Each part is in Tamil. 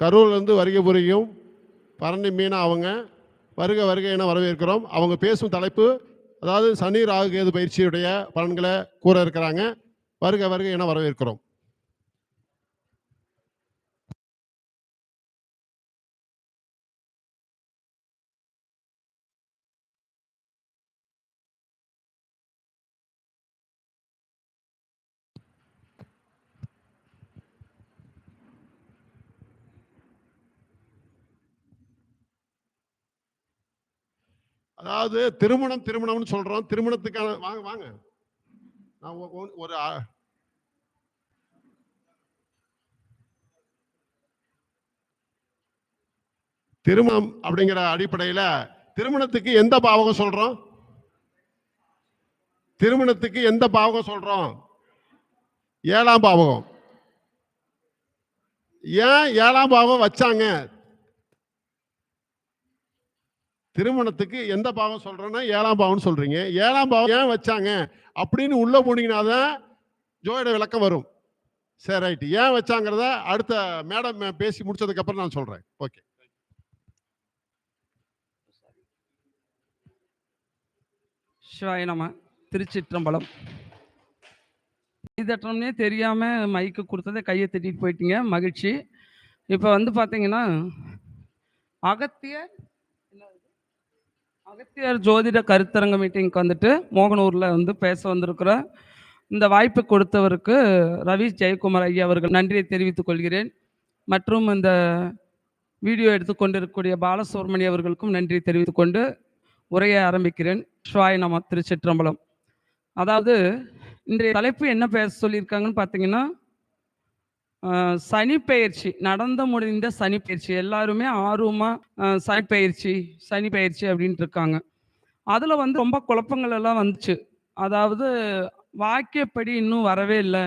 கரூர்லேருந்து வருகை புரியும் பரணி மீனா அவங்க. வருக வருக என வரவேற்கிறோம். அவங்க பேசும் தலைப்பு அதாவது சனி ராகு கேது பயிற்சியுடைய பலன்களை கூற இருக்கிறாங்க. வருக வருக என வரவேற்கிறோம். அதாவது திருமணம் திருமணம்னு சொல்றோம். திருமணத்துக்கான வாங்க வாங்க. நான் ஒரு ஆ- திருமணம் அப்படிங்கிற அடிப்படையில திருமணத்துக்கு எந்த பாவகம் சொல்றோம்? திருமணத்துக்கு எந்த பாவகம் சொல்றோம்? ஏழாம் பாவகம். ஏன் ஏழாம் பாவகம் வச்சாங்க? திருமணத்துக்கு எந்த பாவம் சொல்கிறேன்னா ஏழாம் பாவம்னு சொல்றீங்க. ஏழாம் பாவம் ஏன் வச்சாங்க? அப்படின்னு உள்ள போனீங்கன்னா தான் ஜோயோட விளக்கம் வரும். சரி ரைட்டு ஏன் வச்சாங்கிறத அடுத்த மேடம் பேசி முடிச்சதுக்கப்புறம் நான் சொல்றேன். ஓகே சிவாய நம திருச்சிற்றம்பலம். இதட்டம்னே தெரியாமல் மைக்கு கொடுத்ததை கையை தட்டிட்டு போயிட்டீங்க. மகிழ்ச்சி. இப்போ வந்து பார்த்தீங்கன்னா அகத்திய அகத்தியர் ஜோதிட கருத்தரங்க மீட்டிங்க்கு வந்துட்டு மோகனூரில் வந்து பேச வந்திருக்கிற இந்த வாய்ப்பு கொடுத்தவருக்கு ரவி ஜெயக்குமார் ஐயா அவர்கள் நன்றியை தெரிவித்துக் கொள்கிறேன். மற்றும் இந்த வீடியோ எடுத்துக்கொண்டிருக்கக்கூடிய பாலசுப்ரமணி அவர்களுக்கும் நன்றி தெரிவித்துக்கொண்டு உரையை ஆரம்பிக்கிறேன். ஷாய் நம திருச்சிற்றம்பலம். அதாவது இன்றைய தலைப்பு என்ன பேச சொல்லியிருக்காங்கன்னு பார்த்தீங்கன்னா சனிப்பெயர்ச்சி நடந்து முடிந்த சனிப்பெயர்ச்சி எல்லாருமே ஆர்வமாக சனிப்பெயர்ச்சி சனிப்பெயர்ச்சி அப்படின்ட்டு இருக்காங்க. அதில் வந்து ரொம்ப குழப்பங்கள் எல்லாம் வந்துச்சு. அதாவது வாக்கியப்படி இன்னும் வரவே இல்லை.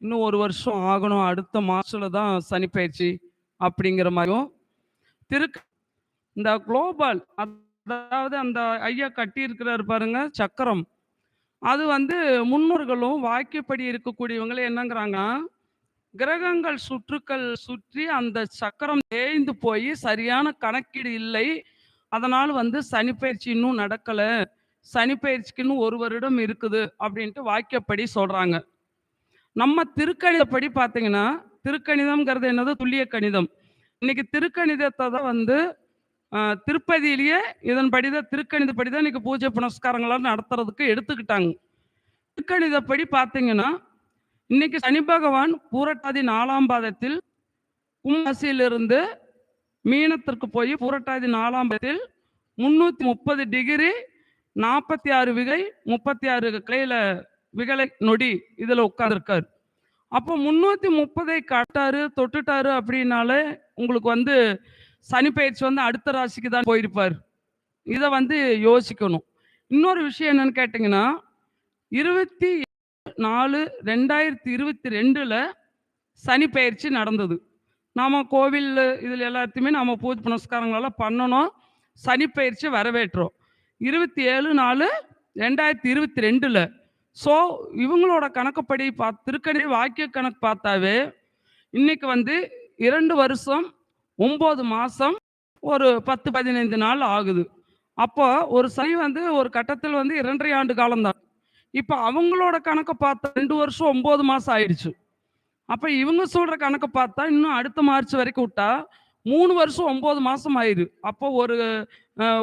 இன்னும் ஒரு வருஷம் ஆகணும் அடுத்த மாசத்துல தான் சனிப்பெயர்ச்சி அப்படிங்கிற மாதிரியும். திருக்கு இந்த குளோபல் அதாவது அந்த ஐயா கட்டி இருக்கிறாரு பாருங்க சக்கரம். அது வந்து முன்னோர்களும் வாக்கியப்படி இருக்கக்கூடியவங்களே என்னங்கிறாங்க கிரகங்கள் சுற்றுக்கள் சுற்றி அந்த சக்கரம் தேய்ந்து போய் சரியான கணக்கீடு இல்லை. அதனால் வந்து சனிப்பயிற்சி இன்னும் நடக்கலை. சனிப்பயிற்சிக்குன்னு ஒரு வருடம் இருக்குது அப்படின்ட்டு வாக்கியப்படி சொல்கிறாங்க நம்ம திருக்கணிதப்படி பார்த்தீங்கன்னா திருக்கணிதம்ங்கிறது என்னது? துல்லிய கணிதம். இன்னைக்கு திருக்கணிதத்தை தான் வந்து திருப்பதியிலேயே இதன்படி தான் திருக்கணிதப்படி தான் இன்னைக்கு பூஜை புனஸ்காரங்களாம் நடத்துறதுக்கு எடுத்துக்கிட்டாங்க. திருக்கணிதப்படி பார்த்தீங்கன்னா இன்னைக்கு சனி பகவான் பூரட்டாதி நாலாம் பாதத்தில் கும்பாசியிலிருந்து மீனத்திற்கு போய் பூரட்டாதி நாலாம் பாதத்தில் முன்னூத்தி முப்பது டிகிரி நாற்பத்தி ஆறு விகை முப்பத்தி ஆறு கிளையில விகலை நொடி இதுல உட்கார்ந்துருக்காரு. அப்போ முன்னூத்தி முப்பதை காட்டாரு தொட்டுட்டாரு அப்படின்னாலே உங்களுக்கு வந்து சனி பயிற்சி வந்து அடுத்த ராசிக்கு தான் போயிருப்பார். இதை வந்து யோசிக்கணும். இன்னொரு விஷயம் என்னன்னு கேட்டிங்கன்னா இருபத்தி நாலு ரெண்டாயிரத்தி இருபத்தி ரெண்டில் சனி பயிற்சி நடந்தது. நாம் கோவில் இதில் எல்லாத்தையுமே நாம் பூஜை புனஸ்காரங்களெல்லாம் பண்ணணும். சனி பயிற்சி வரவேற்றோம். இருபத்தி ஏழு நாலு ரெண்டாயிரத்தி இருபத்தி ரெண்டில். ஸோ இவங்களோட கணக்குப்படி பா திருக்கணி வாக்கிய கணக்கு பார்த்தாவே இன்னைக்கு வந்து இரண்டு வருஷம் ஒம்பது மாதம் ஒரு பத்து பதினைந்து நாள் ஆகுது. அப்போ ஒரு சனி வந்து ஒரு கட்டத்தில் வந்து இரண்டரை ஆண்டு காலம்தான். இப்போ அவங்களோட கணக்கை பார்த்தா ரெண்டு வருஷம் ஒம்பது மாதம் ஆயிடுச்சு. அப்போ இவங்க சொல்கிற கணக்கை பார்த்தா இன்னும் அடுத்த மார்ச் வரைக்கும் விட்டா மூணு வருஷம் ஒம்பது மாதம் ஆயிரு அப்போ ஒரு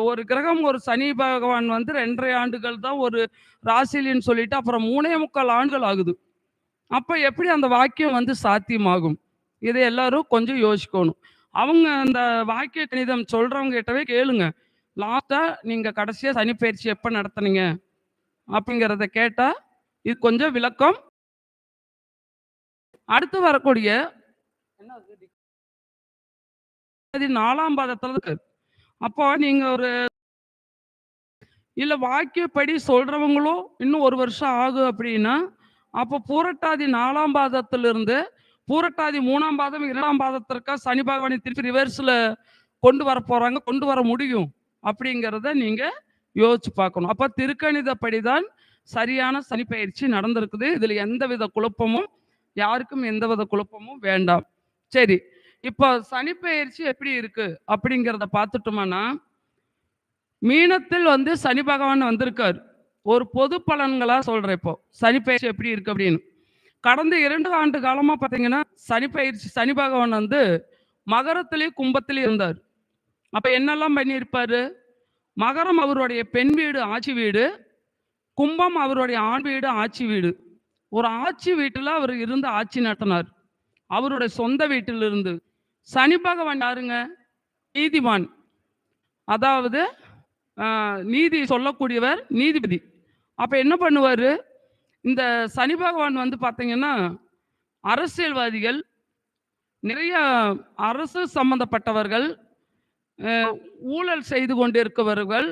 ஒரு கிரகம் ஒரு சனி பகவான் வந்து ரெண்டரை ஆண்டுகள் தான் ஒரு ராசிலின்னு சொல்லிட்டு அப்புறம் மூணே முக்கால் ஆண்டுகள் ஆகுது. அப்போ எப்படி அந்த வாக்கியம் வந்து சாத்தியமாகும்? இதை எல்லாரும் கொஞ்சம் யோசிக்கணும். அவங்க அந்த வாக்கிய கணிதம் சொல்கிறவங்க கிட்டவே கேளுங்க. லாஸ்ட்டாக நீங்கள் கடைசியாக சனி சனிப்பயிற்சி எப்போ நடத்துனீங்க? அப்படிங்கிறத கேட்டா இது கொஞ்சம் விளக்கம். அடுத்து வரக்கூடிய நாலாம் பாதத்துல இருக்கு. அப்போ நீங்க ஒரு இல்ல வாக்கியப்படி சொல்றவங்களும் இன்னும் ஒரு வருஷம் ஆகும் அப்படின்னா அப்போ பூரட்டாதி நாலாம் பாதத்திலிருந்து பூரட்டாதி மூணாம் பாதம் இரண்டாம் பாதத்திற்கா சனி பகவானை திருப்பி ரிவர்ஸ்ல கொண்டு வர போறாங்க கொண்டு வர முடியும் அப்படிங்கிறத நீங்க யோசிச்சு பார்க்கணும். அப்ப திருக்கணிதப்படி தான் சரியான சனிப்பயிற்சி நடந்திருக்குது. இதுல எந்தவித குழப்பமும் யாருக்கும் எந்தவித குழப்பமும் வேண்டாம். சரி இப்போ சனிப்பெயர்ச்சி எப்படி இருக்கு அப்படிங்கிறத பார்த்துட்டோம்னா மீனத்தில் வந்து சனி பகவான் வந்திருக்காரு. ஒரு பொது பலன்களாக சொல்கிறேன் இப்போ. சனிப்பெயர்ச்சி எப்படி இருக்கு அப்படின்னு. கடந்த இரண்டு ஆண்டு காலமாக பார்த்தீங்கன்னா சனிப்பெயர்ச்சி சனி பகவான் வந்து மகரத்திலேயும் கும்பத்திலேயும் இருந்தார். அப்போ என்னெல்லாம் பண்ணியிருப்பாரு? மகரம் அவருடைய பெண் வீடு ஆட்சி வீடு. கும்பம் அவருடைய ஆண் வீடு ஆட்சி வீடு. ஒரு ஆட்சி வீட்டில் அவர் இருந்து ஆட்சி நடத்தினார். அவருடைய சொந்த வீட்டிலிருந்து. சனி பகவான் யாருங்க? நீதிவான் அதாவது நீதி சொல்லக்கூடியவர் நீதிபதி. அப்போ என்ன பண்ணுவார்? இந்த சனி பகவான் வந்து பார்த்தீங்கன்னா அரசியல்வாதிகள் நிறைய அரசு சம்பந்தப்பட்டவர்கள் ஊழல் செய்து கொண்டிருக்கிறவர்கள்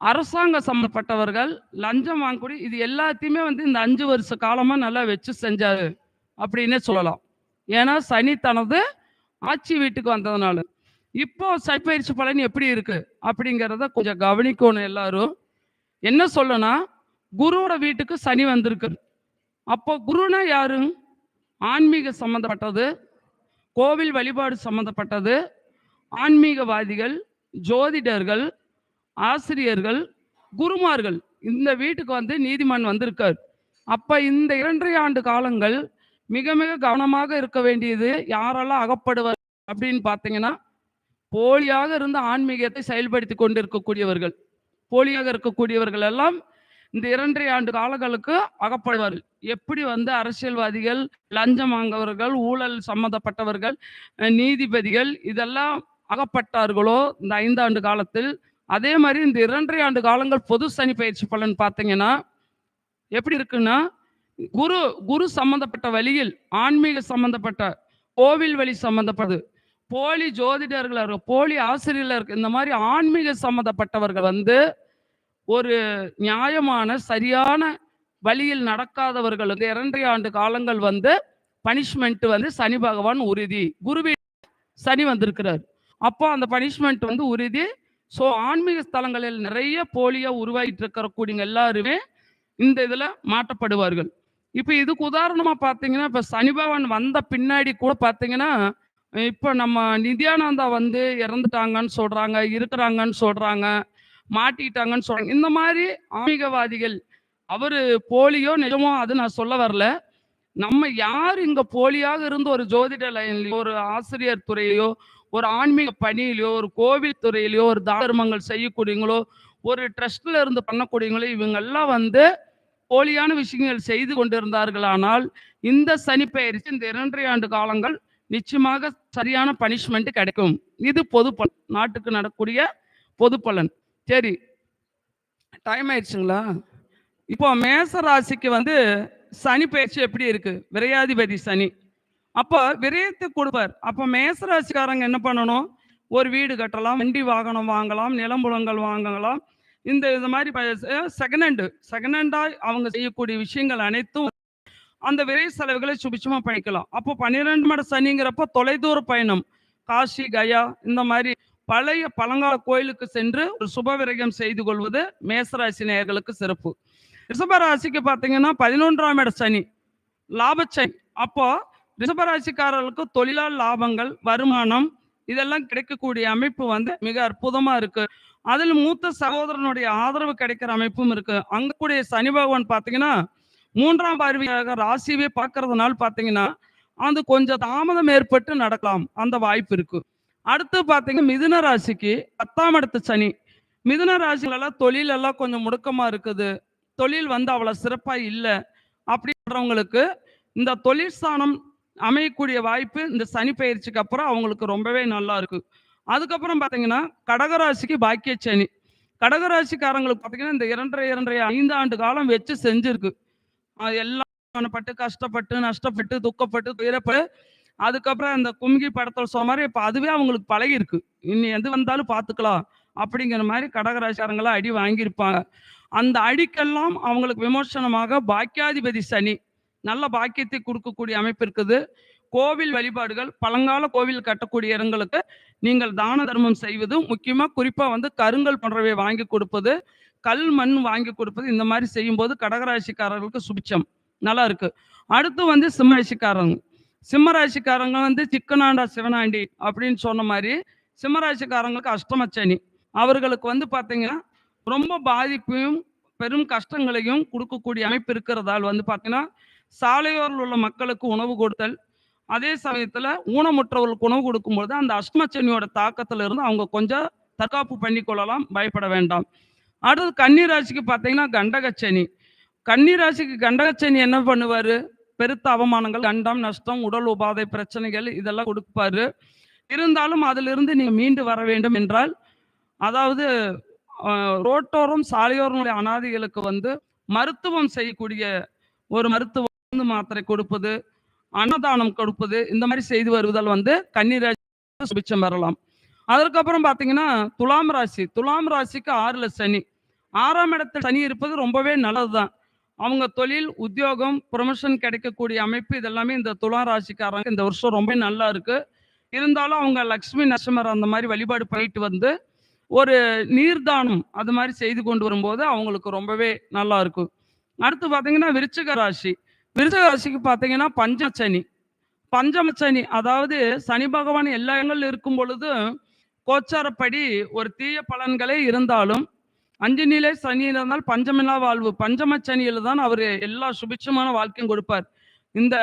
அரசாங்க சம்பந்தப்பட்டவர்கள் லஞ்சம் வாங்கக்கூடிய இது எல்லாத்தையுமே வந்து இந்த அஞ்சு வருஷ காலமாக நல்லா வச்சு செஞ்சாரு அப்படின்னே சொல்லலாம். ஏன்னா சனி தனது ஆட்சி வீட்டுக்கு வந்ததுனால. இப்போ சனிப்பயிற்சி பலன் எப்படி இருக்கு அப்படிங்கிறத கொஞ்சம் கவனிக்கணும் எல்லாரும். என்ன சொல்லனா குருவோட வீட்டுக்கு சனி வந்திருக்கு. அப்போ குருனா யாரு? ஆன்மீக சம்மந்தப்பட்டது கோவில் வழிபாடு சம்மந்தப்பட்டது ஆன்மீகவாதிகள் ஜோதிடர்கள் ஆசிரியர்கள் குருமார்கள். இந்த வீட்டுக்கு வந்து நீதிமன் வந்திருக்கார். அப்ப இந்த இரண்டரை ஆண்டு காலங்கள் மிக மிக கவனமாக இருக்க வேண்டியது யாரெல்லாம் அகப்படுவார் அப்படின்னு பார்த்தீங்கன்னா போலியாக இருந்து ஆன்மீகத்தை செயல்படுத்தி கொண்டிருக்கக்கூடியவர்கள். போலியாக இருக்கக்கூடியவர்கள் எல்லாம் இந்த இரண்டரை ஆண்டு காலங்களுக்கு அகப்படுவார்கள். எப்படி வந்து அரசியல்வாதிகள் லஞ்சம் வாங்கவர்கள் ஊழல் சம்பந்தப்பட்டவர்கள் நீதிபதிகள் இதெல்லாம் அகப்பட்டார்களோ? இந்த ஐந்தாண்டு காலத்தில். அதே மாதிரி இந்த இரண்டரை ஆண்டு காலங்கள் பொது சனி பயிற்சி பலன் பார்த்தீங்கன்னா எப்படி இருக்குன்னா குரு குரு சம்பந்தப்பட்ட வழியில் ஆன்மீக சம்பந்தப்பட்ட கோவில் வழி சம்பந்தப்பட்டது. போலி ஜோதிடர்களாக இருக்கும் போலி ஆசிரியர்களாக இருக்கு. இந்த மாதிரி ஆன்மீக சம்பந்தப்பட்டவர்கள் வந்து ஒரு நியாயமான சரியான வழியில் நடக்காதவர்கள் வந்து இரண்டரை ஆண்டு காலங்கள் வந்து பனிஷ்மெண்ட் வந்து சனி பகவான் உறுதி. குருவி சனி வந்திருக்கிறார். அப்போ அந்த பனிஷ்மெண்ட் வந்து உறுதி. ஸோ ஆன்மீக ஸ்தலங்களில் நிறைய போலியாக உருவாகிட்டு இருக்கிற எல்லாருமே இந்த இதில் மாற்றப்படுவார்கள். இப்போ இதுக்கு உதாரணமா பார்த்தீங்கன்னா இப்போ சனிபவன் வந்த பின்னாடி கூட பார்த்தீங்கன்னா இப்போ நம்ம நித்யானந்தா வந்து இறந்துட்டாங்கன்னு சொல்றாங்க இருக்கிறாங்கன்னு சொல்றாங்க மாட்டிக்கிட்டாங்கன்னு சொல்றாங்க. இந்த மாதிரி ஆன்மீகவாதிகள் அவர் போலியோ நிஜமோ அது நான் சொல்ல வரல. நம்ம யார் இங்கே போலியாக இருந்து ஒரு ஜோதிட லைன்லையோ ஒரு ஆசிரியர் துறையோ ஒரு ஆன்மீக பணியிலையோ ஒரு கோவில் துறையிலையோ ஒரு தார்மங்கள் செய்யக்கூடியவங்களோ ஒரு ட்ரஸ்ட்ல இருந்து பண்ணக்கூடியவங்களோ இவங்க எல்லாம் வந்து போலியான விஷயங்கள் செய்து கொண்டிருந்தார்களானால் இந்த சனி பயிற்சி இந்த இரண்டரை ஆண்டு காலங்கள் நிச்சயமாக சரியான பனிஷ்மெண்ட் கிடைக்கும். இது பொது பலன். நாட்டுக்கு நடக்கூடிய பொது பலன். சரி. டைம் ஆயிடுச்சுங்களா? இப்போ மேச ராசிக்கு வந்து சனி பயிற்சி எப்படி இருக்கு? விரையாதிபதி சனி. அப்போ விரயத்தை கொடுப்பார். அப்போ மேசராசிக்காரங்க என்ன பண்ணணும்? ஒரு வீடு கட்டலாம் வண்டி வாகனம் வாங்கலாம் நிலம்புலங்கள் வாங்கலாம். இந்த இது மாதிரி செகண்ட் ஹேண்டு செகண்ட் ஹேண்டாக அவங்க செய்யக்கூடிய விஷயங்கள் அனைத்தும் அந்த விரை செலவுகளை சுபிச்சமாக பண்ணிக்கலாம். அப்போ பன்னிரெண்டு மட சனிங்கிறப்ப தொலைதூர பயணம். காசி கயா இந்த மாதிரி பழைய பழங்கால கோயிலுக்கு சென்று ஒரு சுப விரயம் செய்து கொள்வது மேசராசி நேயர்களுக்கு சிறப்பு. ரிஷபராசிக்கு பார்த்தீங்கன்னா பதினொன்றாம் இட சனி லாபச்சனி அப்போ ரிஷபராசிக்காரர்களுக்கு தொழிலாளர் லாபங்கள் வருமானம் இதெல்லாம் கிடைக்கக்கூடிய அமைப்பு வந்து மிக அற்புதமா இருக்கு. அதில் மூத்த சகோதரனுடைய ஆதரவு கிடைக்கிற அமைப்பும் இருக்கு. அங்க கூடிய சனி பகவான் பார்த்தீங்கன்னா மூன்றாம் பார்வையாக ராசியவே பார்க்கறதுனால பார்த்தீங்கன்னா அது கொஞ்சம் தாமதம் ஏற்பட்டு நடக்கலாம். அந்த வாய்ப்பு இருக்கு. அடுத்து பார்த்தீங்கன்னா மிதுன ராசிக்கு பத்தாம் இடத்து சனி. மிதுன ராசிகளெல்லாம் தொழில் எல்லாம் கொஞ்சம் முடக்கமா இருக்குது. தொழில் வந்து அவ்வளவு சிறப்பா இல்லை. அப்படின்றவங்களுக்கு இந்த தொழிற்சானம் அமையக்கூடிய வாய்ப்பு இந்த சனி பயிற்சிக்கு அப்புறம் அவங்களுக்கு ரொம்பவே நல்லா இருக்கு. அதுக்கப்புறம் பார்த்தீங்கன்னா கடகராசிக்கு பாக்கிய சனி. கடகராசிக்காரங்களுக்கு பார்த்தீங்கன்னா இந்த இரண்டரை இரண்டரை ஐந்து ஆண்டு காலம் வச்சு செஞ்சிருக்கு. எல்லாம் பட்டு கஷ்டப்பட்டு நஷ்டப்பட்டு துக்கப்பட்டு துயரப்பட்டு அதுக்கப்புறம் அந்த கும்கி படத்தில் சொன்ன மாதிரி இப்போ அதுவே அவங்களுக்கு பழகி இருக்கு இனி எது வந்தாலும் பார்த்துக்கலாம் அப்படிங்கிற மாதிரி கடகராசிக்காரங்களாம் அடி வாங்கியிருப்பாங்க. அந்த அடிக்கெல்லாம் அவங்களுக்கு விமர்சனமாக பாக்கியாதிபதி சனி. நல்ல பாக்கியத்தை கொடுக்கக்கூடிய அமைப்பு இருக்குது. கோவில் வழிபாடுகள் பழங்கால கோவில் கட்டக்கூடிய இடங்களுக்கு நீங்கள் தான தர்மம் செய்வது முக்கியமா குறிப்பா வந்து கருங்கல் போன்றவை வாங்கி கொடுப்பது கல் மண் வாங்கி கொடுப்பது இந்த மாதிரி செய்யும்போது கடகராசிக்காரர்களுக்கு சுபிச்சம் நல்லா இருக்கு. அடுத்து வந்து சிம்மராசிக்காரங்க. சிம்மராசிக்காரங்க வந்து சிக்கனாண்டா சிவனாண்டி அப்படின்னு சொன்ன மாதிரி சிம்மராசிக்காரங்களுக்கு அஷ்டமச்சனி அவர்களுக்கு வந்து பார்த்தீங்கன்னா ரொம்ப பாதிப்பையும் பெரும் கஷ்டங்களையும் கொடுக்கக்கூடிய அமைப்பு இருக்கிறதால் வந்து பார்த்தீங்கன்னா சாலையோரில் உள்ள மக்களுக்கு உணவு கொடுத்தல். அதே சமயத்தில் ஊனமுற்றவர்களுக்கு உணவு கொடுக்கும்போது அந்த அஷ்மச்சனியோட தாக்கத்தில் இருந்து அவங்க கொஞ்சம் தற்காப்பு பண்ணி கொள்ளலாம் பயப்பட வேண்டாம். அடுத்தது கன்னிராசிக்கு பார்த்தீங்கன்னா கண்டகச்சனி கன்னிராசிக்கு கண்டகச்சனி என்ன பண்ணுவார்? பெருத்த அவமானங்கள் கண்டம் நஷ்டம் உடல் உபாதை பிரச்சனைகள் இதெல்லாம் கொடுப்பாரு. இருந்தாலும் அதிலிருந்து நீங்கள் மீண்டு வர வேண்டும் என்றால் அதாவது ரோட்டோரம் சாலையோரனுடைய அனாதிகளுக்கு வந்து மருத்துவம் செய்யக்கூடிய ஒரு மருத்துவ மாத்திரை கொடுப்பது அன்னதானம் கொடுப்பது இந்த மாதிரி செய்து வருவதால் வந்து கன்னிராசி சுபிச்சம் பெறலாம். அதற்கப்புறம் பார்த்தீங்கன்னா துலாம் ராசி. துலாம் ராசிக்கு ஆறுல சனி. ஆறாம் இடத்தில் சனி இருப்பது ரொம்பவே நல்லதுதான். அவங்க தொழில் உத்தியோகம் ப்ரொமோஷன் கிடைக்கக்கூடிய அமைப்பு இதெல்லாமே இந்த துலாம் ராசிக்காரங்க இந்த வருஷம் ரொம்ப நல்லா இருக்கு. இருந்தாலும் அவங்க லக்ஷ்மி நரசிம்மர் அந்த மாதிரி வழிபாடு பண்ணிட்டு வந்து ஒரு நீர்தானம் அது மாதிரி செய்து கொண்டு வரும்போது அவங்களுக்கு ரொம்பவே நல்லா இருக்கும். அடுத்து பார்த்தீங்கன்னா விருச்சிக ராசி. விருச்சக ராசிக்கு பார்த்தீங்கன்னா பஞ்சமச்சனி பஞ்சமச்சனி அதாவது சனி பகவான் எல்லா இடங்களில் இருக்கும் பொழுது கோச்சாரப்படி ஒரு தீய பலன்களே இருந்தாலும் அஞ்சு நிலை சனி இருந்தால் பஞ்சமில்லா வாழ்வு பஞ்சம சனியில் தான் அவர் எல்லா சுபிட்சமான வாழ்க்கையும் கொடுப்பார். இந்த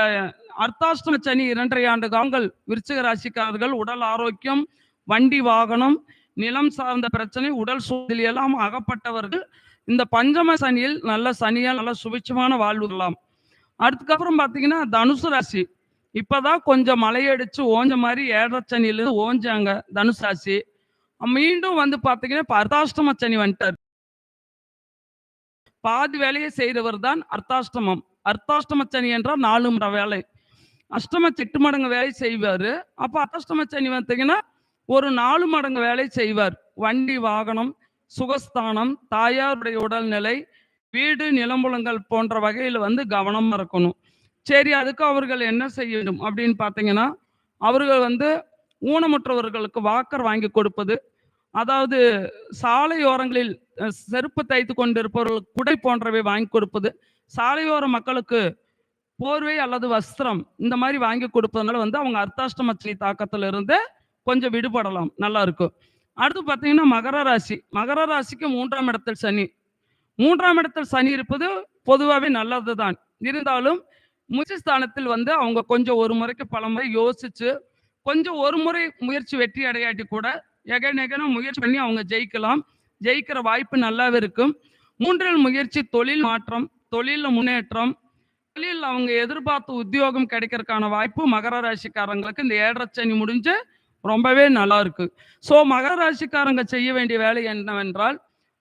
அர்த்தாஷ்டம சனி இரண்டரை ஆண்டு காலங்கள் விருச்சிக ராசிக்காரர்கள் உடல் ஆரோக்கியம் வண்டி வாகனம் நிலம் சார்ந்த பிரச்சனை உடல் சூழல் எல்லாம் அகப்பட்டவர்கள் இந்த பஞ்சம சனியில் நல்ல சனியால் நல்ல சுபிட்சமான வாழ்வு அதுக்கப்புறம் பார்த்தீங்கன்னா தனுசு ராசி. இப்போதான் கொஞ்சம் மலையடிச்சு ஓஞ்ச மாதிரி ஏழரை ஓஞ்சாங்க தனுசு ராசி. மீண்டும் வந்து பார்த்தீங்கன்னா இப்போ அர்த்தாஷ்டம சனி வந்துட்டார். பாதி வேலையை செய்தவர் தான் அர்த்தாஷ்டமம். அர்த்தாஷ்டம சனி என்றால் நாலு மட வேலை. அஷ்டம செட்டு மடங்கு வேலை செய்வார். அப்போ அர்த்தாஷ்டம சனி பார்த்தீங்கன்னா ஒரு நாலு மடங்கு வேலை செய்வார். வண்டி வாகனம் சுகஸ்தானம் தாயாருடைய உடல்நிலை வீடு நிலம்புலங்கள் போன்ற வகையில் வந்து கவனமாக இருக்கணும். சரி அதுக்கு அவர்கள் என்ன செய்ய வேண்டும் அப்படின்னு பார்த்தீங்கன்னா அவர்கள் வந்து ஊனமுற்றவர்களுக்கு வாக்கர் வாங்கி கொடுப்பது அதாவது சாலையோரங்களில் செருப்பு தைத்து கொண்டிருப்பவர்களுக்கு குடை போன்றவை வாங்கி கொடுப்பது சாலையோர மக்களுக்கு போர்வை அல்லது வஸ்திரம் இந்த மாதிரி வாங்கி கொடுப்பதனால வந்து அவங்க அர்த்தாஷ்டமச்சரி தாக்கத்திலிருந்து கொஞ்சம் விடுபடலாம். நல்லா இருக்கும். அடுத்து பார்த்தீங்கன்னா மகர ராசி. மகர ராசிக்கு மூன்றாம் இடத்தில் சனி. மூன்றாம் இடத்தில் சனி இருப்பது பொதுவாகவே நல்லதுதான். இருந்தாலும் முயற்சி ஸ்தானத்தில் வந்து அவங்க கொஞ்சம் ஒரு முறைக்கு பல முறை யோசிச்சு கொஞ்சம் ஒரு முறை முயற்சி வெற்றி அடையாட்டி கூட எகன் எகனும் முயற்சி பண்ணி அவங்க ஜெயிக்கலாம். ஜெயிக்கிற வாய்ப்பு நல்லாவே இருக்கும். மூன்றில் முயற்சி தொழில் மாற்றம் தொழிலில் முன்னேற்றம் தொழிலில் அவங்க எதிர்பார்த்த உத்தியோகம் கிடைக்கிறதுக்கான வாய்ப்பு மகர ராசிக்காரங்களுக்கு இந்த ஏழரை சனி முடிஞ்சு ரொம்பவே நல்லா இருக்கு. ஸோ மகர ராசிக்காரங்க செய்ய வேண்டிய வேலை என்னவென்றால்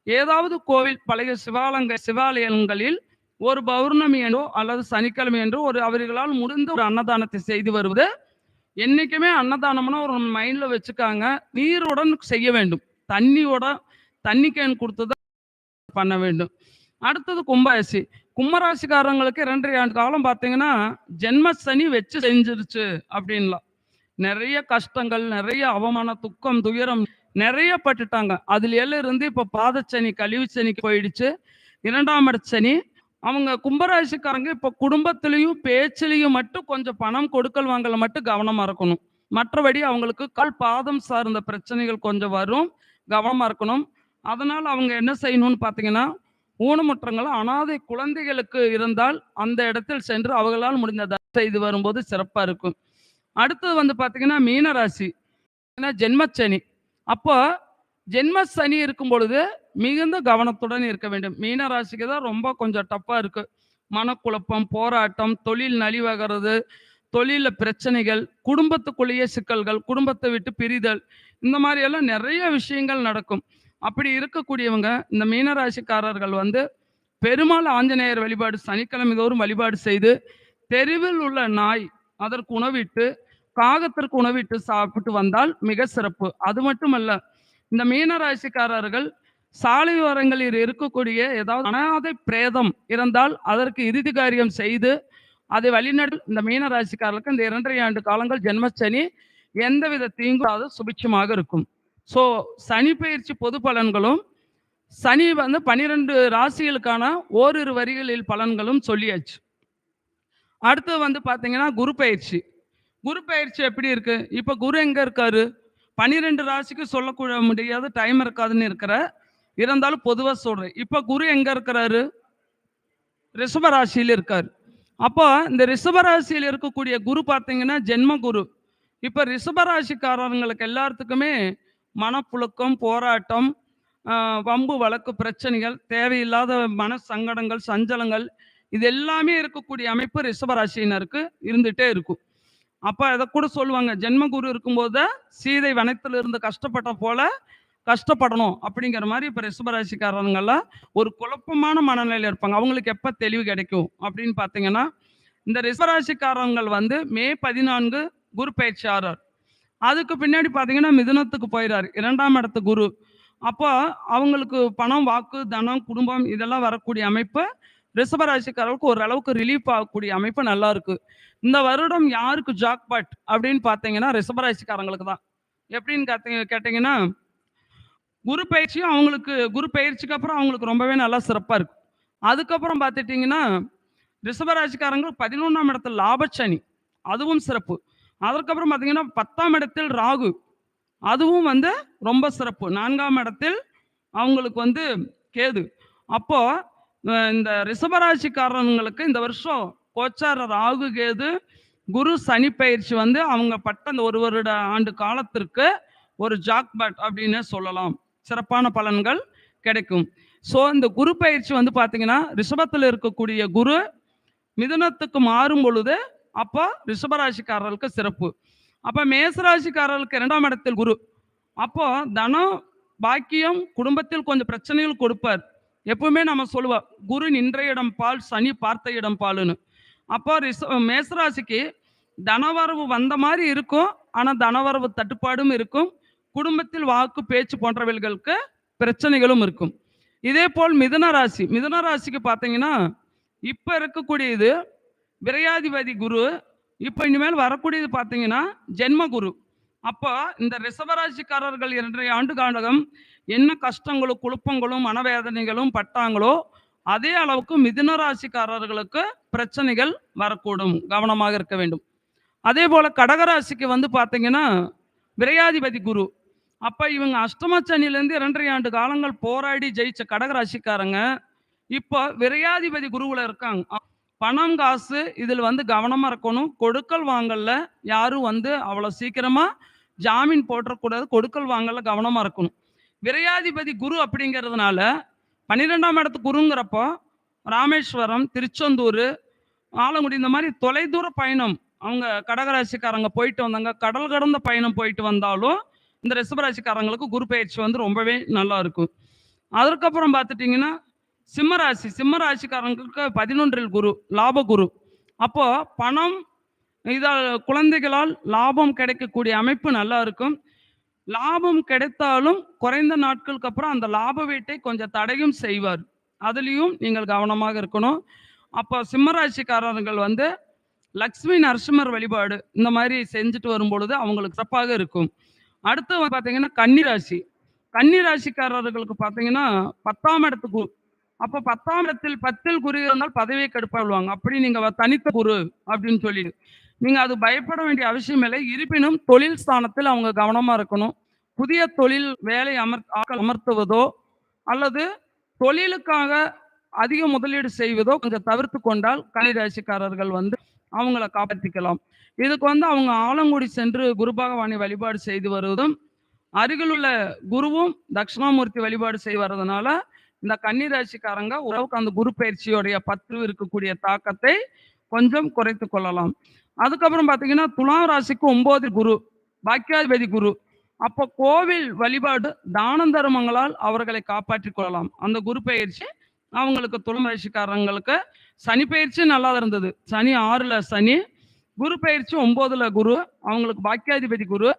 ஏதாவது கோவில் பழைய சிவாலங்க சிவாலயங்களில் ஒரு பௌர்ணமி என்றோ அல்லது சனிக்கிழமை என்றோ ஒரு அவர்களால் முடிந்த ஒரு அன்னதானத்தை செய்து வருவது என்றைக்குமே அன்னதானம்னா ஒரு மைண்டில் வச்சுக்காங்க. நீருடன் செய்ய வேண்டும். தண்ணியோட தண்ணி கேன் கொடுத்து பண்ண வேண்டும். அடுத்தது கும்பராசி கும்பராசிக்காரங்களுக்கு இரண்டரை ஆண்டு காலம் பார்த்தீங்கன்னா ஜென்ம சனி வச்சு செஞ்சிருச்சு அப்படின்லாம். நிறைய கஷ்டங்கள் நிறைய அவமான துக்கம் துயரம் நிறைய பட்டுட்டாங்க. அதுல எல்லாம் இருந்து இப்ப பாதச்சனி கழிவு சனிக்கு போயிடுச்சு. இரண்டாம் இட சனி அவங்க கும்பராசிக்காரங்க இப்ப குடும்பத்திலையும் பேச்சிலையும் மட்டும் கொஞ்சம் பணம் கொடுக்கல் வாங்கல மட்டும் கவனமா இருக்கணும். மற்றபடி அவங்களுக்கு கால் பாதம் சார்ந்த பிரச்சனைகள் கொஞ்சம் வரும். கவனமா இருக்கணும். அதனால அவங்க என்ன செய்யணும்னு பாத்தீங்கன்னா ஊனமுற்றங்கள் அனாதை குழந்தைகளுக்கு இருந்தால் அந்த இடத்தில் சென்று அவர்களால் முடிந்த செய்து வரும்போது சிறப்பா இருக்கும். அடுத்தது வந்து பாத்தீங்கன்னா மீனராசி. ஏன்னா ஜென்மச்சனி. அப்போ ஜென்ம சனி இருக்கும் பொழுது மிகுந்த கவனத்துடன் இருக்க வேண்டும். மீன ராசிக்கு தான் ரொம்ப கொஞ்சம் டப்பாக இருக்கு. மனக்குழப்பம் போராட்டம் தொழில் நலிவகிறது தொழிலில் பிரச்சனைகள் குடும்பத்துக்குள்ளேயே சிக்கல்கள் குடும்பத்தை விட்டு பிரிதல் இந்த மாதிரி எல்லாம் நிறைய விஷயங்கள் நடக்கும். அப்படி இருக்கக்கூடியவங்க இந்த மீனராசிக்காரர்கள் வந்து பெருமாள் ஆஞ்சநேயர் வழிபாடு சனிக்கிழமை தோறும் வழிபாடு செய்து தெருவில் உள்ள நாய் அதற்கு உணவிட்டு காகத்திற்கு உணவிட்டு சாப்பிட்டு வந்தால் மிக சிறப்பு. அது மட்டுமல்ல இந்த மீனராசிக்காரர்கள் சாலை சாலையோரங்களில் இருக்கக்கூடிய ஏதாவது அனாதை பிரேதம் இருந்தால் அதற்கு இறுதி காரியம் செய்து அதை வழிநடு இந்த மீனராசிக்காரர்களுக்கு இந்த இரண்டரை ஆண்டு காலங்கள் ஜென்மச்சனி எந்தவித தீங்காத சுபிட்சமாக இருக்கும். ஸோ சனி பயிற்சி பொது பலன்களும் சனி வந்து பனிரெண்டு ராசிகளுக்கான ஓரிரு வரிகளில் பலன்களும் சொல்லியாச்சு. அடுத்து வந்து பார்த்தீங்கன்னா குரு பயிற்சி. குரு பயிற்சி எப்படி இருக்கு? இப்ப குரு எங்க இருக்காரு? பனிரெண்டு ராசிக்கு சொல்லக்கூட முடியாத டைம் இருக்காதுன்னு இருக்கிற இருந்தாலும் பொதுவாக சொல்றேன். இப்ப குரு எங்க இருக்கிறாரு? ரிஷப ராசியில் இருக்காரு. அப்போ இந்த ரிஷப ராசியில் இருக்கக்கூடிய குரு பார்த்தீங்கன்னா ஜென்ம குரு இப்ப ரிஷப ராசிக்காரங்களுக்கு எல்லாத்துக்குமே மனப்புழுக்கம் போராட்டம் வம்பு வழக்கு பிரச்சனைகள் தேவையில்லாத மன சங்கடங்கள் சஞ்சலங்கள் இது எல்லாமே இருக்கக்கூடிய அமைப்பு ரிஷபராசியினருக்கு இருந்துட்டே இருக்கும். அப்போ அதை கூட சொல்லுவாங்க ஜென்ம குரு இருக்கும்போது சீதை வனத்தில் இருந்து கஷ்டப்பட்ட போல கஷ்டப்படணும். அப்படிங்கிற மாதிரி இப்போ ரிஷபராசிக்காரங்கெல்லாம் ஒரு குழப்பமான மனநிலையில் இருப்பாங்க. அவங்களுக்கு எப்போ தெளிவு கிடைக்கும் அப்படின்னு பார்த்தீங்கன்னா இந்த ரிஷபராசிக்காரங்கள் வந்து மே பதினான்கு குரு பயிற்சியாளர். அதுக்கு பின்னாடி பார்த்தீங்கன்னா மிதுனத்துக்கு போயிடார் இரண்டாம் இடத்து குரு. அப்போ அவங்களுக்கு பணம் வாக்கு தனம் குடும்பம் இதெல்லாம் வரக்கூடிய அமைப்பு ரிஷபராசிக்காரர்களுக்கு ஓரளவுக்கு ரிலீஃப் ஆகக்கூடிய அமைப்பு நல்லா இருக்கு. இந்த வருடம் யாருக்கு ஜாக்பாட் அப்படின்னு பார்த்தீங்கன்னா ரிஷபராசிக்காரங்களுக்கு தான். எப்படின்னு கேட்டீங்க கேட்டீங்கன்னா குரு பயிற்சியும் அவங்களுக்கு குரு பயிற்சிக்கு அப்புறம் அவங்களுக்கு ரொம்பவே நல்லா சிறப்பாக இருக்கு. அதுக்கப்புறம் பார்த்துட்டிங்கன்னா ரிஷபராசிக்காரங்க பதினொன்றாம் இடத்துல லாபச்சனி அதுவும் சிறப்பு. அதற்கப்புறம் பார்த்தீங்கன்னா பத்தாம் இடத்தில் ராகு அதுவும் வந்து ரொம்ப சிறப்பு. நான்காம் இடத்தில் அவங்களுக்கு வந்து கேது. அப்போ இந்த ரிஷபராசிக்காரங்களுக்கு இந்த வருஷம் கோச்சார ராகு கேது குரு சனி பயிற்சி வந்து அவங்க பட்ட அந்த ஒரு வருட ஆண்டு காலத்திற்கு ஒரு ஜாக்பட் அப்படின்னு சொல்லலாம். சிறப்பான பலன்கள் கிடைக்கும். ஸோ இந்த குரு பயிற்சி வந்து பார்த்தீங்கன்னா ரிஷபத்தில் இருக்கக்கூடிய குரு மிதுனத்துக்கு மாறும் பொழுது அப்போ ரிஷபராசிக்காரர்களுக்கு சிறப்பு. அப்போ மேசராசிக்காரர்களுக்கு இரண்டாம் இடத்தில் குரு. அப்போ தனம் பாக்கியம் குடும்பத்தில் கொஞ்சம் பிரச்சனைகள் கொடுப்பார். எப்பவுமே நம்ம சொல்லுவோம் குரு நின்ற இடம் பால் சனி பார்த்த இடம் பாலுன்னு. அப்போ ரிச மேசராசிக்கு தனவரவு வந்த மாதிரி இருக்கும் ஆனால் தனவரவு தட்டுப்பாடும் இருக்கும். குடும்பத்தில் வாக்கு பேச்சு போன்றவைகளுக்கு பிரச்சனைகளும் இருக்கும். இதே போல் மிதுன ராசி மிதுன ராசிக்கு பார்த்தீங்கன்னா இப்போ இருக்கக்கூடியது விரையாதிபதி குரு இப்போ இனிமேல் வரக்கூடியது பார்த்தீங்கன்னா ஜென்ம குரு. அப்போ இந்த ரிஷபராசிக்காரர்கள் இரண்டரை ஆண்டு காண்டகம் என்ன கஷ்டங்களும் குழப்பங்களும் மனவேதனைகளும் பட்டாங்களோ அதே அளவுக்கு மிதுன ராசிக்காரர்களுக்கு பிரச்சனைகள் வரக்கூடும். கவனமாக இருக்க வேண்டும். அதே போல் கடகராசிக்கு வந்து பார்த்தீங்கன்னா விரையாதிபதி குரு. அப்போ இவங்க அஷ்டமச்சனிலேருந்து இரண்டரை ஆண்டு காலங்கள் போராடி ஜெயிச்ச கடகராசிக்காரங்க இப்போ விரையாதிபதி குருவில் இருக்காங்க. பணம் காசு இதில் வந்து கவனமாக இருக்கணும். கொடுக்கல் வாங்கல யாரும் வந்து அவ்வளோ சீக்கிரமாக ஜாமீன் போட்டுறக்கூடாது. கொடுக்கல் வாங்கல கவனமாக இருக்கணும். விரையாதிபதி குரு அப்படிங்கிறதுனால பன்னிரெண்டாம் இடத்து குருங்கிறப்போ ராமேஸ்வரம் திருச்செந்தூர் ஆலங்குடி இந்த மாதிரி தொலைதூர பயணம் அவங்க கடகராசிக்காரங்க போயிட்டு வந்தாங்க. கடல் கடந்த பயணம் போயிட்டு வந்தாலும் இந்த ரிஷபராசிக்காரங்களுக்கு குரு பயிற்சி வந்து ரொம்பவே நல்லா இருக்கும். அதற்கப்புறம் பார்த்துட்டிங்கன்னா சிம்மராசி சிம்மராசிக்காரங்களுக்கு பதினொன்றில் குரு லாப குரு. அப்போ பணம் இதால் குழந்தைகளால் லாபம் கிடைக்கக்கூடிய அமைப்பு நல்லா இருக்கும். லாபம் கிடைத்தாலும் குறைந்த நாட்களுக்கு அப்புறம் அந்த லாப வீட்டை கொஞ்சம் தடையும் செய்வார். அதுலேயும் நீங்கள் கவனமாக இருக்கணும். அப்போ சிம்மராசிக்காரர்கள் வந்து லக்ஷ்மி நரசிம்மர் வழிபாடு இந்த மாதிரி செஞ்சுட்டு வரும்பொழுது அவங்களுக்கு சிறப்பாக இருக்கும். அடுத்து பார்த்தீங்கன்னா கன்னிராசி. கன்னிராசிக்காரர்களுக்கு பார்த்தீங்கன்னா பத்தாம் இடத்துக்கு அப்போ பத்தாம் இடத்தில் பத்தில் குரு இருந்தால் பதவியை கெடுப்பாடுவாங்க அப்படி நீங்க வ- தனித்த குரு அப்படின்னு சொல்லிடு நீங்க அது பயப்பட வேண்டிய அவசியம் இல்லை. இருப்பினும் தொழில் ஸ்தானத்தில் அவங்க கவனமா இருக்கணும். புதிய தொழில் வேலை அமர் ஆட்கள் அமர்த்துவதோ அல்லது தொழிலுக்காக அதிக முதலீடு செய்வதோ கொஞ்சம் தவிர்த்து கொண்டால் கன்னிராசிக்காரர்கள் வந்து அவங்கள காப்பாற்றிக்கலாம் இதுக்கு வந்து அவங்க ஆலங்குடி சென்று குருபகவானை வழிபாடு செய்து வருவதும் அருகிலுள்ள குருவும் தட்சிணாமூர்த்தி வழிபாடு செய்து வர்றதுனால இந்த கன்னிராசிக்காரங்க உறவுக்கு அந்த குரு பயிற்சியோடைய பற்று இருக்கக்கூடிய தாக்கத்தை கொஞ்சம் குறைத்து கொள்ளலாம். அதுக்கப்புறம் பார்த்தீங்கன்னா துலாம் ராசிக்கு ஒன்பது குரு பாக்கியாதிபதி குரு. அப்போ கோவில் வழிபாடு தான தர்மங்களால் அவர்களை காப்பாற்றிக் கொள்ளலாம். அந்த குரு பயிற்சி அவங்களுக்கு துளம் ராசிக்காரங்களுக்கு சனி பயிற்சி நல்லா இருந்தது. சனி ஆறுல சனி குரு பயிற்சி ஒன்பதுல குரு அவங்களுக்கு பாக்கியாதிபதி குரு.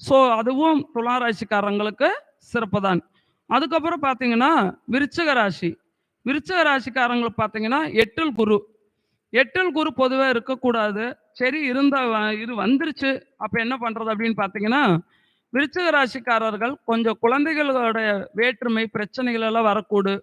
ஸோ அதுவும் துலா ராசிக்காரங்களுக்கு சிறப்பு தான் அதுக்கப்புறம் பார்த்தீங்கன்னா விருச்சக ராசி. விருச்சக ராசிக்காரங்களுக்கு பார்த்தீங்கன்னா எட்டில் குரு. எட்டில் குரு பொதுவாக இருக்கக்கூடாது. சரி இருந்த வ- வந்துருச்சு. அப்போ என்ன பண்ணுறது அப்படின்னு பார்த்தீங்கன்னா விருச்சக ராசிக்காரர்கள் கொஞ்சம் குழந்தைகளோட வேற்றுமை பிரச்சனைகள் எல்லாம் வரக்கூடும்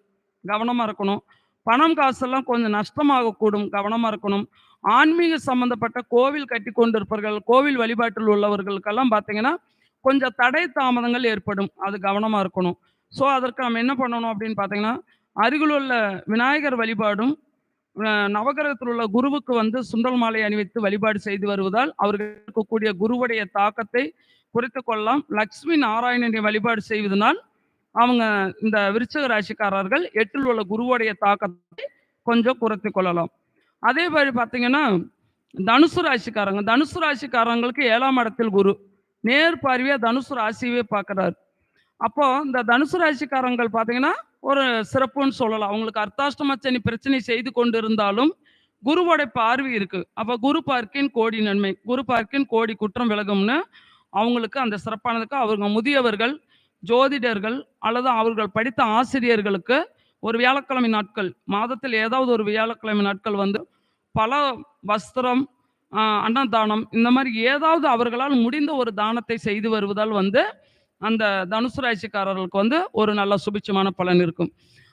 கவனமாக இருக்கணும். பணம் காசெல்லாம் கொஞ்சம் நஷ்டமாகக்கூடும். கவனமாக இருக்கணும். ஆன்மீக சம்பந்தப்பட்ட கோவில் கட்டி கொண்டிருப்பவர்கள் கோவில் வழிபாட்டில் உள்ளவர்களுக்கெல்லாம் பார்த்தீங்கன்னா கொஞ்சம் தடை தாமதங்கள் ஏற்படும். அது கவனமாக இருக்கணும். ஸோ அதற்கு நம்ம என்ன பண்ணணும் அப்படின்னு பார்த்தீங்கன்னா அருகில் உள்ள விநாயகர் வழிபாடும் நவகிரகத்தில் உள்ள குருவுக்கு வந்து சுண்டல் மாலை அணிவித்து வழிபாடு செய்து வருவதால் அவர்களுக்கு கூடிய குருவுடைய தாக்கத்தை குறைத்து கொள்ளலாம். லக்ஷ்மி நாராயணனை வழிபாடு செய்வதனால் அவங்க இந்த விருச்சக ராசிக்காரர்கள் எட்டில் உள்ள குருவுடைய தாக்கத்தை கொஞ்சம் குறைத்து கொள்ளலாம். அதே மாதிரி பார்த்தீங்கன்னா தனுசு ராசிக்காரங்க தனுசு ராசிக்காரங்களுக்கு ஏழாம் இடத்தில் குரு. நேர் பார்வையாக தனுசு ராசியவே பார்க்குறாரு. அப்போ இந்த தனுசு ராசிக்காரங்கள் பார்த்தீங்கன்னா ஒரு சிறப்புன்னு சொல்லலாம். அவங்களுக்கு அர்த்தாஷ்டமச்சனி பிரச்சனை செய்து கொண்டு இருந்தாலும் குருவோட பார்வை இருக்கு. அப்போ குரு பார்க்கின் கோடி நன்மை. குரு பார்க்கின் கோடி குற்றம் விலகும்னு அவங்களுக்கு அந்த சிறப்பானதுக்கு அவங்க முதியவர்கள் ஜோதிடர்கள் அல்லது அவர்கள் படித்த ஆசிரியர்களுக்கு ஒரு வியாழக்கிழமை நாட்கள் மாதத்தில் ஏதாவது ஒரு வியாழக்கிழமை நாட்கள் வந்து பல வஸ்திரம் அன்னதானம் இந்த மாதிரி ஏதாவது அவர்களால் முடிந்த ஒரு தானத்தை செய்து வருவதால் வந்து அந்த தனுசு ராசிக்காரர்களுக்கு வந்து ஒரு நல்ல சுபிட்சமான பலன் இருக்கும்.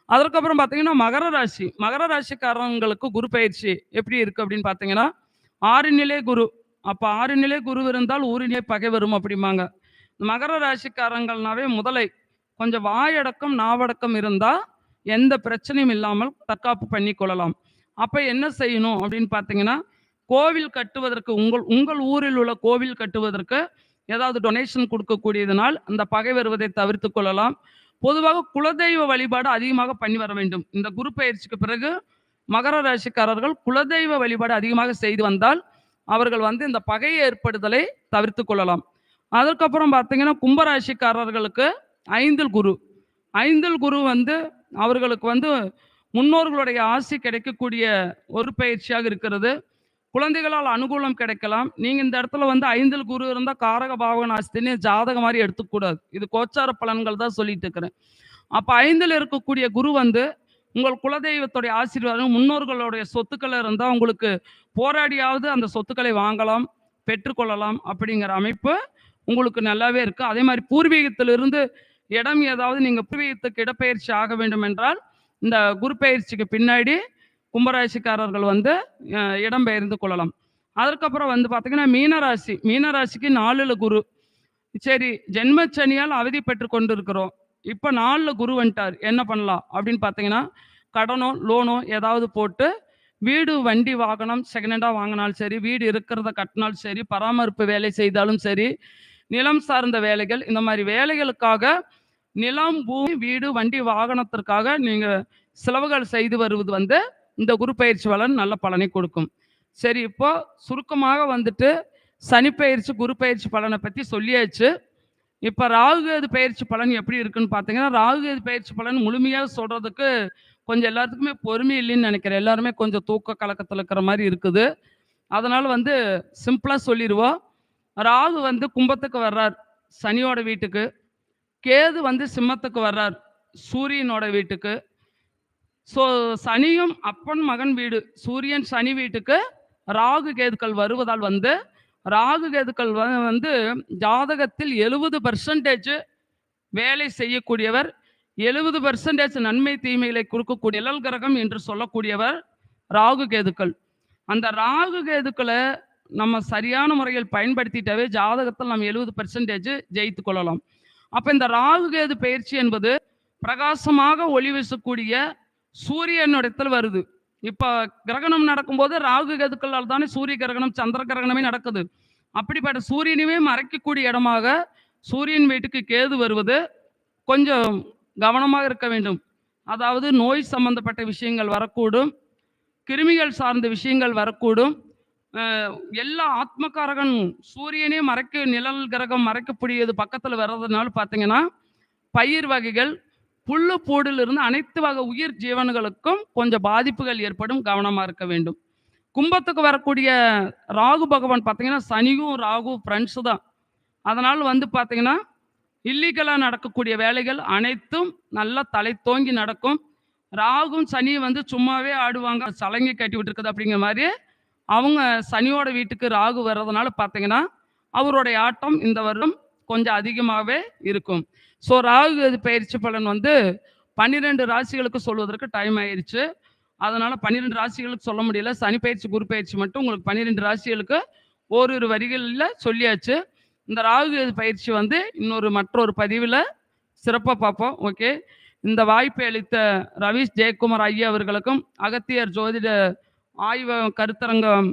அதற்கப்புறம் பார்த்தீங்கன்னா மகர ராசி. மகர ராசிக்காரங்களுக்கு குரு பயிற்சி எப்படி இருக்கு அப்படின்னு பார்த்தீங்கன்னா ஆறு நிலை குரு. அப்போ ஆறு நிலை குரு இருந்தால் ஊரிலே பகை வரும் அப்படிம்பாங்க. மகர ராசிக்காரங்கள்னாவே முதலை கொஞ்சம் வாயடக்கம் நாவடக்கம் இருந்தால் எந்த பிரச்சனையும் இல்லாமல் தற்காப்பு பண்ணி கொள்ளலாம். அப்போ என்ன செய்யணும் அப்படின்னு பார்த்தீங்கன்னா கோவில் கட்டுவதற்கு உங்கள் உங்கள் ஊரில் உள்ள கோவில் கட்டுவதற்கு ஏதாவது டொனேஷன் கொடுக்கக்கூடியதனால் அந்த பகை வருவதை தவிர்த்து கொள்ளலாம். பொதுவாக குலதெய்வ வழிபாடு அதிகமாக பண்ணி வர வேண்டும். இந்த குரு பயிற்சிக்கு பிறகு மகர ராசிக்காரர்கள் குலதெய்வ வழிபாடு அதிகமாக செய்து வந்தால் அவர்கள் வந்து இந்த பகை ஏற்படுதலை தவிர்த்து கொள்ளலாம். அதற்கப்புறம் பார்த்தீங்கன்னா கும்பராசிக்காரர்களுக்கு ஐந்தில் குரு. ஐந்தில் குரு வந்து அவர்களுக்கு வந்து முன்னோர்களுடைய ஆசி கிடைக்கக்கூடிய ஒரு பயிற்சியாக இருக்கிறது. குழந்தைகளால் அனுகூலம் கிடைக்கலாம். நீங்க இந்த இடத்துல வந்து ஐந்தில் குரு இருந்தால் காரக பாவகன் ஜாதக மாதிரி எடுத்துக்கூடாது. இது கோச்சார பலன்கள் தான் சொல்லிட்டு இருக்கிறேன். அப்ப ஐந்தில் இருக்கக்கூடிய குரு வந்து உங்கள் குலதெய்வத்துடைய ஆசீர்வாதம் முன்னோர்களுடைய சொத்துக்கள் இருந்தால் உங்களுக்கு போராடியாவது அந்த சொத்துக்களை வாங்கலாம் பெற்றுக்கொள்ளலாம் அப்படிங்கிற அமைப்பு உங்களுக்கு நல்லாவே இருக்குது அதே மாதிரி பூர்வீகத்திலிருந்து இடம் ஏதாவது நீங்கள் பூர்வீகத்துக்கு இடப்பெயர்ச்சி ஆக வேண்டும் என்றால் இந்த குரு பயிற்சிக்கு பின்னாடி கும்பராசிக்காரர்கள் வந்து இடம்பெயர்ந்து இடம் பெயர்ந்து கொள்ளலாம். அதற்கப்புறம் வந்து பார்த்தீங்கன்னா மீனராசி மீனராசிக்கு நாலுல குரு. சரி ஜென்மச்சனியால் அவதி பெற்று கொண்டு இருக்கிறோம் இப்போ நாலில் குரு வந்துட்டார். என்ன பண்ணலாம்? அப்படின்னு பார்த்தீங்கன்னா கடனோ லோனோ ஏதாவது போட்டு வீடு வண்டி வாகனம் செகண்ட் வாங்கினாலும் சரி வீடு இருக்கிறத கட்டினாலும் சரி பராமரிப்பு வேலை செய்தாலும் சரி நிலம் சார்ந்த வேலைகள் இந்த மாதிரி வேலைகளுக்காக நிலம் பூமி வீடு வண்டி வாகனத்திற்காக நீங்கள் செலவுகள் செய்து வருவது வந்து இந்த குரு பயிற்சி பலன் நல்ல பலனை கொடுக்கும். சரி இப்போ சுருக்கமாக வந்துட்டு சனி பயிற்சி குரு பயிற்சி பலனை பற்றி சொல்லியாச்சு. இப்போ ராகுகேது பயிற்சி பலன் எப்படி இருக்குன்னு பார்த்தீங்கன்னா ராகுகேது பயிற்சி பலன் முழுமையாக சொல்கிறதுக்கு கொஞ்சம் எல்லாத்துக்குமே பொறுமை இல்லைன்னு நினைக்கிறேன். எல்லாருமே கொஞ்சம் தூக்க கலக்கத்தில் இருக்கிற மாதிரி இருக்குது. அதனால் வந்து சிம்பிளாக சொல்லிடுவோம். ராகு வந்து கும்பத்துக்கு வர்றார் சனியோட வீட்டுக்கு. கேது வந்து சிம்மத்துக்கு வர்றார் சூரியனோட வீட்டுக்கு. ஸோ சனியும் அப்பன் மகன் வீடு. சூரியன் சனி வீட்டுக்கு ராகு கேதுக்கள் வருவதால் வந்து ராகு கேதுக்கள் வ- வந்து ஜாதகத்தில் எழுபது பர்சன்டேஜ் வேலை செய்யக்கூடியவர் எழுபது பர்சன்டேஜ் நன்மை தீமைகளை கொடுக்கக்கூடிய நிழல் கிரகம் என்று சொல்லக்கூடியவர் ராகு கேதுக்கள். அந்த ராகு கேதுக்களை நம்ம சரியான முறையில் பயன்படுத்திட்டாவே ஜாதகத்தில் நம்ம எழுபது பர்சன்டேஜ் ஜெயித்து கொள்ளலாம். அப்போ இந்த ராகு கேது பயிற்சி என்பது பிரகாசமாக ஒளி வீசக்கூடிய சூரியனிடத்தில் வருது. இப்போ கிரகணம் நடக்கும்போது ராகு கேதுக்களால் தானே சூரிய கிரகணம் சந்திர கிரகணமே நடக்குது. அப்படிப்பட்ட சூரியனையுமே மறைக்கக்கூடிய இடமாக சூரியன் வீட்டுக்கு கேது வருவது கொஞ்சம் கவனமாக இருக்க வேண்டும். அதாவது நோய் சம்பந்தப்பட்ட விஷயங்கள் வரக்கூடும். கிருமிகள் சார்ந்த விஷயங்கள் வரக்கூடும். எல்லா ஆத்மகாரகன் சூரியனே மறைக்க நிழல் கிரகம் மறைக்கக்கூடியது பக்கத்தில் வர்றதுனால பார்த்தீங்கன்னா பயிர் வகைகள் புல்லு பூடிலிருந்து அனைத்து வகை உயிர் ஜீவன்களுக்கும் கொஞ்சம் பாதிப்புகள் ஏற்படும் கவனமாக இருக்க வேண்டும். கும்பத்துக்கு வரக்கூடிய ராகு பகவான் பார்த்தீங்கன்னா சனியும் ராகு ஃப்ரெண்ட்ஸு தான். அதனால் வந்து பார்த்தீங்கன்னா இல்லீகலாக நடக்கக்கூடிய வேலைகள் அனைத்தும் நல்லா தலை தோங்கி நடக்கும். ராகும் சனி வந்து சும்மாவே ஆடுவாங்க சலங்கை கட்டி விட்டுருக்குது அப்படிங்கிற மாதிரி அவங்க சனியோட வீட்டுக்கு ராகு வர்றதுனால பார்த்தீங்கன்னா அவருடைய ஆட்டம் இந்த வருடம் கொஞ்சம் அதிகமாகவே இருக்கும். ஸோ ராகு இது பயிற்சி பலன் வந்து பன்னிரெண்டு ராசிகளுக்கு சொல்வதற்கு டைம் ஆயிடுச்சு அதனால பன்னிரெண்டு ராசிகளுக்கு சொல்ல முடியல. சனி பயிற்சி குரு பயிற்சி மட்டும் உங்களுக்கு பன்னிரெண்டு ராசிகளுக்கு ஓரிரு வரிகளில் சொல்லியாச்சு. இந்த ராகு கேது பயிற்சி வந்து இன்னொரு மற்றொரு பதிவில் சிறப்பாக பார்ப்போம். ஓகே இந்த வாய்ப்பை அளித்த ரவீஷ் ஜெயக்குமார் ஐயா அவர்களுக்கும் அகத்தியர் ஜோதிட ஆய்வ கருத்தரங்கம்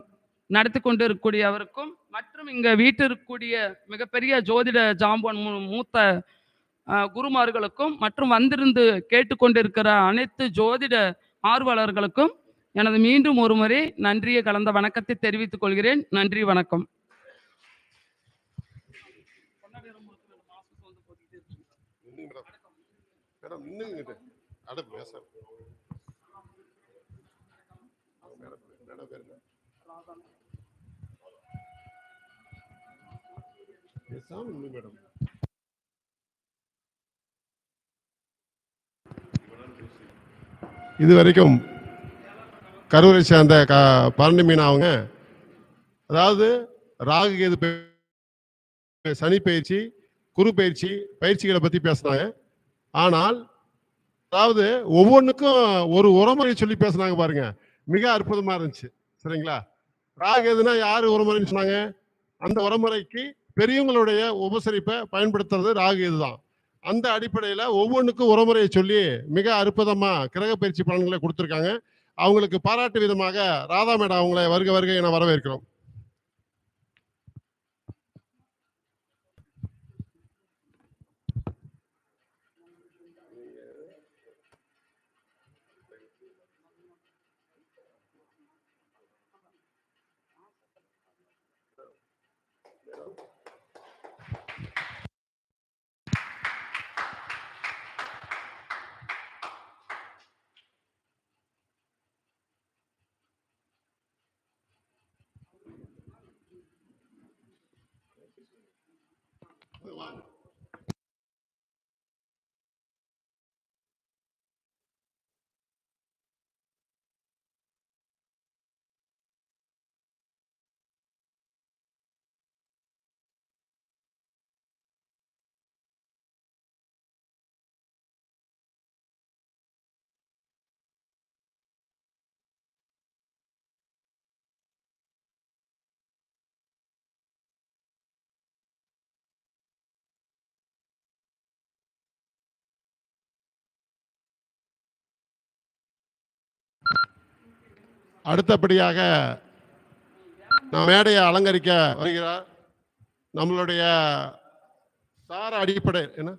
நடத்தி கொண்டு இருக்கக்கூடிய அவருக்கும் மற்றும் இங்கே வீட்டில் இருக்கக்கூடிய மிகப்பெரிய ஜோதிட ஜாம்பன் மூத்த குருமார்களுக்கும் மற்றும் வந்திருந்து கேட்டுக்கொண்டிருக்கிற அனைத்து ஜோதிட ஆர்வலர்களுக்கும் எனது மீண்டும் ஒருமுறை நன்றியை கலந்த வணக்கத்தை தெரிவித்துக் கொள்கிறேன். நன்றி வணக்கம். மேடம் நின்னுங்க அட பேச மேடம் மேடம் பேர் என்ன? பேசாம நில்லுங்க மேடம் இது வரைக்கும் கரூரை சேர்ந்த க பரணி மீனா அவங்க அதாவது ராகு கேது சனி பயிற்சி குரு பயிற்சி பயிற்சிகளை பற்றி பேசுனாங்க. ஆனால் அதாவது ஒவ்வொன்றுக்கும் ஒரு உரமுறை சொல்லி பேசுனாங்க பாருங்க. மிக அற்புதமாக இருந்துச்சு. சரிங்களா? ராகு எதுனா யார் உரமுறைன்னு சொன்னாங்க? அந்த உரமுறைக்கு பெரியவங்களுடைய உபசரிப்பை பயன்படுத்துறது ராகு இதுதான் அந்த அடிப்படையில் ஒவ்வொன்றுக்கும் உரமுறையை சொல்லி மிக அற்புதமாக கிரக பயிற்சி பலன்களை கொடுத்துருக்காங்க. அவங்களுக்கு பாராட்டு விதமாக ராதா மேடம் அவங்களை வருக வருக என வரவேற்கிறோம். Foi lá. அடுத்தபடியாக நான் மேடையை அலங்கரிக்க வருகிறார். நம்மளுடைய சார அடிப்படை என்ன?